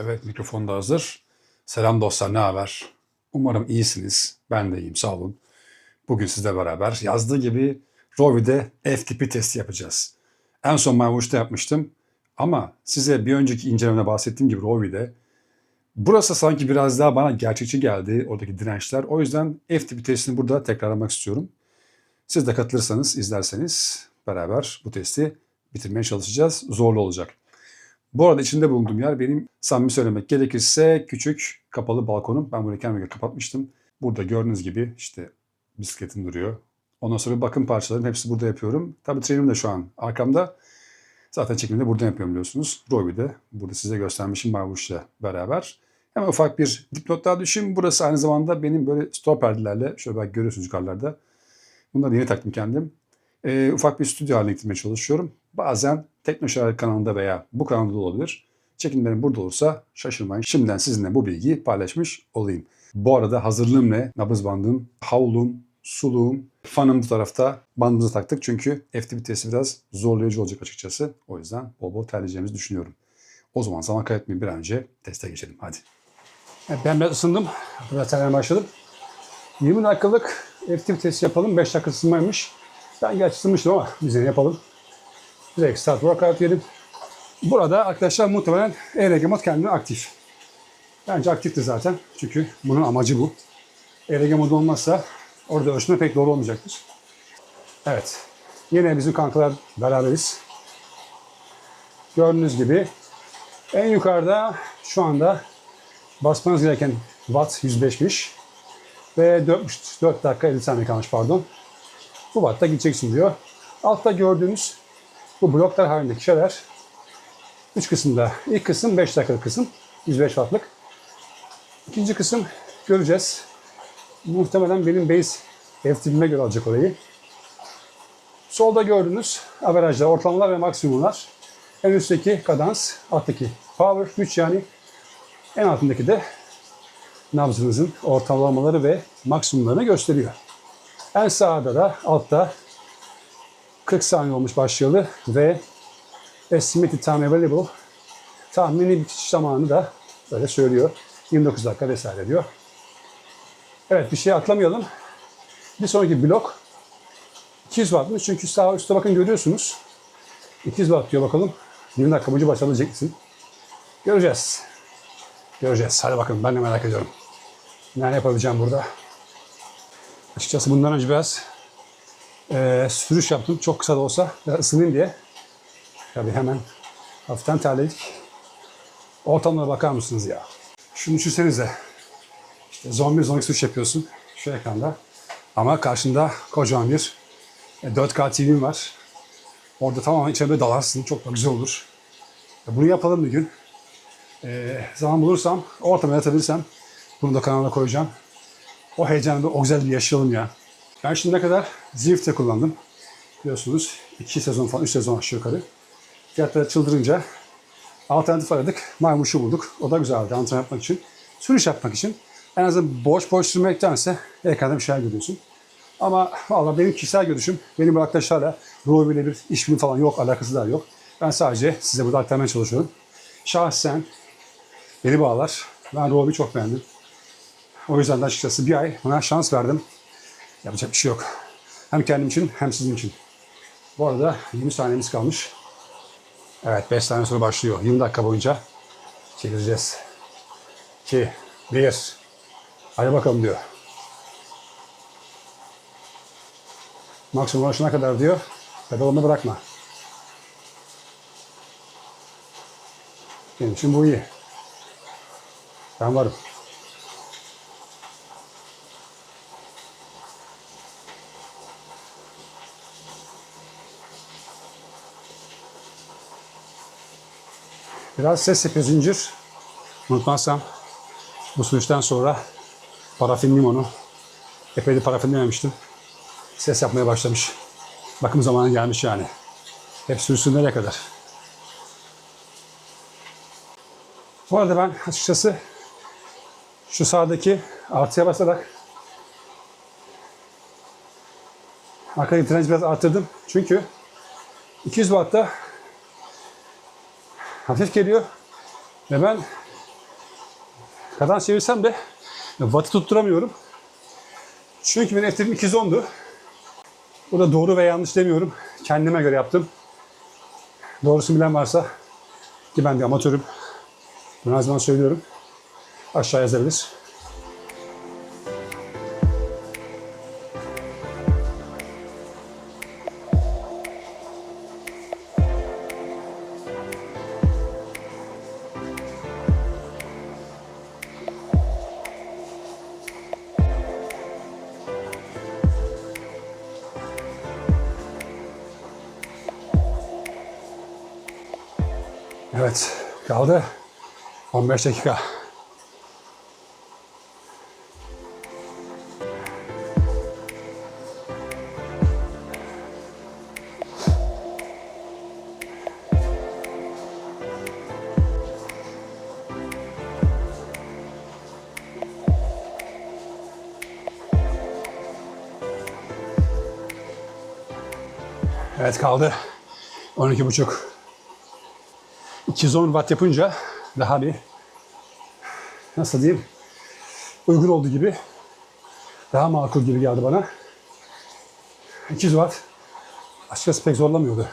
Evet mikrofon da hazır. Selam dostlar ne haber? Umarım iyisiniz. Ben de iyiyim sağ olun. Bugün sizle beraber yazdığı gibi Rovi'de F tipi testi yapacağız. En son Maymunç'ta yapmıştım. Ama size bir önceki incelemede bahsettiğim gibi Rovi'de burası sanki biraz daha bana gerçekçi geldi oradaki dirençler. O yüzden F tipi testini burada tekrarlamak istiyorum. Siz de katılırsanız, izlerseniz beraber bu testi bitirmeye çalışacağız. Zorlu olacak. Bu arada içinde bulunduğum yer benim samimi söylemek gerekirse küçük kapalı balkonum. Ben bunu kendime kapatmıştım. Burada gördüğünüz gibi işte bisikletim duruyor. Ondan sonra bakım parçalarım hepsi burada yapıyorum. Tabii trenim de şu an arkamda. Zaten çekimini de burada yapıyorum biliyorsunuz. Rovi de burada size göstermişim Mavuş'la beraber. Hemen ufak bir dipnot daha düşeyim. Burası aynı zamanda benim böyle stop perdelerle şöyle belki görüyorsunuz yukarılarda. Bunları yeni taktım kendim. Ee, ufak bir stüdyo haline getirmeye çalışıyorum. Bazen Teknoşehir kanalında veya bu kanalda da olabilir. Çekimlerim burada olursa şaşırmayın. Şimdiden sizinle bu bilgiyi paylaşmış olayım. Bu arada hazırlığım ne? Nabız bandım, havlum, suluğum, fanım bu tarafta. Bandımızı taktık çünkü FTP vitesi biraz zorlayıcı olacak açıkçası. O yüzden bol bol terleyeceğimizi düşünüyorum. O zaman zaman kaybetmeyin bir an önce teste geçelim. Hadi. Ben biraz ısındım. Biraz terlemeye başladım. 20 dakikalık FTP testi yapalım. 5 dakika ısınmaymış. Ben gerçi ısınmıştım ama biz yine yapalım. Direkt start workout diyelim. Burada arkadaşlar muhtemelen mod kendini aktif. Bence aktifti zaten. Çünkü bunun amacı bu. Modu olmazsa orada ölçme pek doğru olmayacaktır. Evet. Yine bizim kankalar beraberiz. Gördüğünüz gibi en yukarıda şu anda basmanız gereken watt 105'miş. Ve 4, 4 dakika 50 saniye kalmış pardon. Bu wattta gideceksin diyor. Altta gördüğünüz bu bloklar halindeki şeyler 3 kısımda. İlk kısım 5 dakikalık kısım. 105 wattlık. İkinci kısım göreceğiz. Muhtemelen benim base FTP'ime göre alacak orayı. Solda gördüğünüz averajlar, ortalamalar ve maksimumlar. En üstteki kadans, alttaki power, güç yani. En altındaki de nabzınızın ortalamaları ve maksimumlarını gösteriyor. En sağda da altta 40 saniye olmuş başlayalı ve estimated time available tahmini bitiş zamanı da böyle söylüyor. 29 dakika vesaire diyor. Evet bir şey atlamayalım. Bir sonraki blok 200 wattmış çünkü sağ üstte bakın görüyorsunuz. 200 watt diyor bakalım. 20 dakika boyunca başarabilecek misin? Göreceğiz. Göreceğiz. Hadi bakalım ben de merak ediyorum. Ne yapabileceğim burada? Açıkçası bundan önce biraz e, sürüş yaptım. Çok kısa da olsa ısınayım diye. Tabii hemen hafiften terledik. Ortamlara bakar mısınız ya? Şunu düşünsenize. İşte zombi zombi sürüş yapıyorsun şu ekranda. Ama karşında kocaman bir e, 4K TV'm var. Orada tamamen içine dalarsın. Çok da güzel olur. E, Bunu yapalım bir gün. E, zaman bulursam, ortama yatabilirsem bunu da kanala koyacağım. O heyecanı, o güzelliği yaşayalım ya. Ben şimdiye kadar Zwift'te kullandım. Biliyorsunuz 2 sezon falan, 3 sezon aşağı yukarı. Fiyatları çıldırınca alternatif aradık. Maymuşu bulduk. O da güzeldi antrenman yapmak için. Sürüş yapmak için. En azından boş boş sürmektense ekranda bir şeyler görüyorsun. Ama valla benim kişisel görüşüm, benim bu arkadaşlarla Rovi ile bir işbirliği falan yok, alakası da yok. Ben sadece size burada aktarmaya çalışıyorum. Şahsen beni bağlar. Ben Rovi'yi çok beğendim. O yüzden de açıkçası bir ay buna şans verdim. Yapacak bir şey yok. Hem kendim için hem sizin için. Bu arada 20 saniyemiz kalmış. Evet 5 saniye sonra başlıyor. 20 dakika boyunca çekileceğiz. 2, 1. Hadi bakalım diyor. Maksimum ulaşına kadar diyor. Pedalını bırakma. Benim için bu iyi. Ben varım. Biraz ses yapıyor zincir. Unutmazsam bu sürüşten sonra parafinliyim onu. Epeydir parafinlememiştim. Ses yapmaya başlamış. Bakım zamanı gelmiş yani. Hep sürüsün nereye kadar? Bu arada ben açıkçası şu sağdaki artıya basarak arkadaki direnci biraz arttırdım. Çünkü 200 Watt'ta hafif geliyor ve ben Kadans çevirsem de wattı tutturamıyorum. Çünkü benim FTP'm 210'du. Bu da doğru ve yanlış demiyorum. Kendime göre yaptım. Doğrusunu bilen varsa ki ben bir amatörüm. Bunu her zaman söylüyorum. Aşağı yazabilir. Evet, kaldı 15 dakika. Evet kaldı 12 buçuk. 210 watt yapınca daha bir nasıl diyeyim uygun olduğu gibi daha makul gibi geldi bana. 200 watt açıkçası pek zorlamıyordu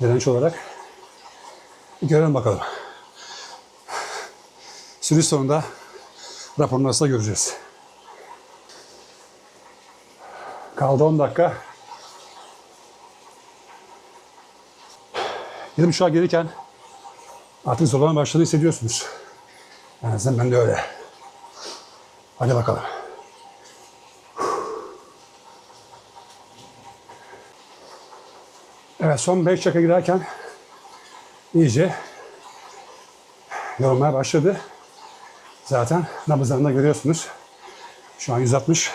direnç olarak. Görelim bakalım. Sürüş sonunda raporunu nasıl göreceğiz. Kaldı 10 dakika. 7 buçuğa gelirken artık zorlama başladığını hissediyorsunuz. En azından ben de öyle. Hadi bakalım. Evet son 5 dakika giderken iyice yorulmaya başladı. Zaten nabızlarında görüyorsunuz. Şu an 160.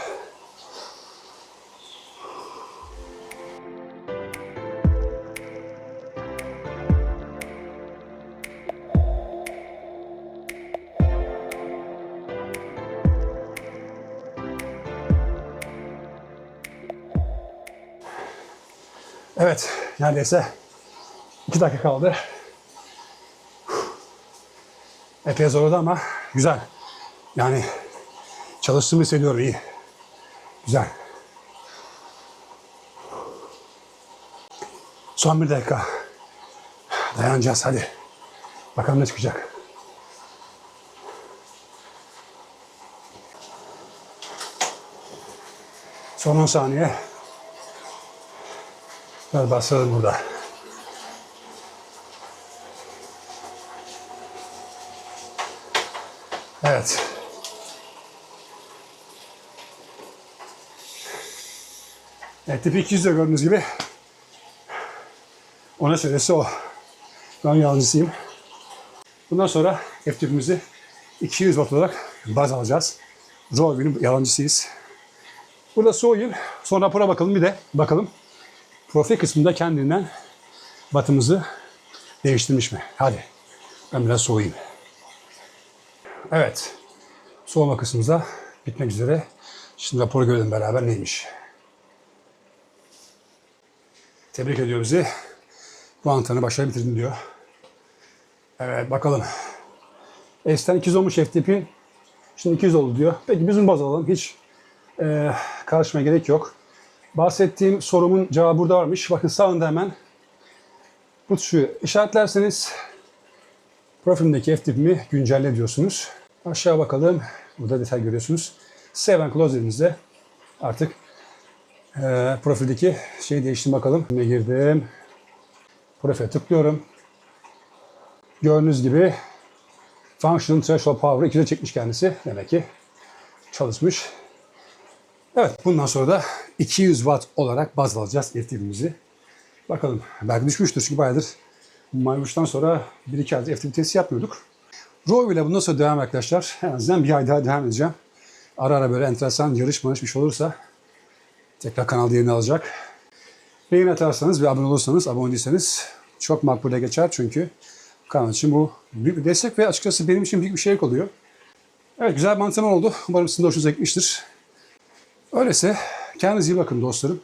Evet, neredeyse 2 dakika kaldı. Epey zorladı ama güzel. Yani çalıştığımı hissediyorum iyi. Güzel. Son bir dakika. Dayanacağız hadi. Bakalım ne çıkacak. Son 10 saniye. Biraz bastıralım burada. Evet. Evet, tipi 200 de gördüğünüz gibi. Ona süresi o. Ben yalancısıyım. Bundan sonra F-tipimizi 200 watt olarak baz alacağız. Zoe'nin yalancısıyız. Burada soğuyun. Sonra rapora bakalım bir de bakalım. Profil kısmında kendinden batımızı değiştirmiş mi? Hadi. Ben biraz soğuyayım. Evet. Soğuma kısmımıza bitmek üzere. Şimdi raporu görelim beraber neymiş. Tebrik ediyor bizi. Bu antrenörü başarılı bitirdin diyor. Evet bakalım. S'ten 200 olmuş FTP. Şimdi 200 oldu diyor. Peki bizim baz alalım. Hiç e, karışmaya gerek yok. Bahsettiğim sorumun cevabı burada varmış. Bakın sağında hemen bu tuşu işaretlerseniz profilimdeki FTP'mi güncelle diyorsunuz. Aşağı bakalım. Burada detay görüyorsunuz. Save and Close dediğinizde artık e, profildeki şeyi değiştim bakalım. Ne girdim? Profile tıklıyorum. Gördüğünüz gibi Function Threshold Power'ı 2'de çekmiş kendisi. Demek ki çalışmış. Evet bundan sonra da 200 watt olarak baz alacağız FTP'mizi. Bakalım belki düşmüştür çünkü bayağıdır Maymuş'tan sonra 1-2 aydır FTP testi yapmıyorduk. Row ile bundan sonra devam arkadaşlar. En azından bir ay daha devam edeceğim. Ara ara böyle enteresan yarış marış bir şey olursa tekrar kanalda yerini alacak. Beğeni atarsanız ve abone olursanız, abone değilseniz çok makbule geçer çünkü kanal için bu büyük bir destek ve açıkçası benim için büyük bir şey oluyor. Evet güzel bir antrenman oldu. Umarım sizin de hoşunuza gitmiştir. Öyleyse kendinize iyi bakın dostlarım.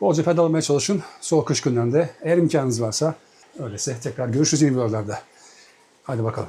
Bolca pedal çalışın. Soğuk kış günlerinde eğer imkanınız varsa öyleyse tekrar görüşürüz yeni videolarda. Hadi bakalım.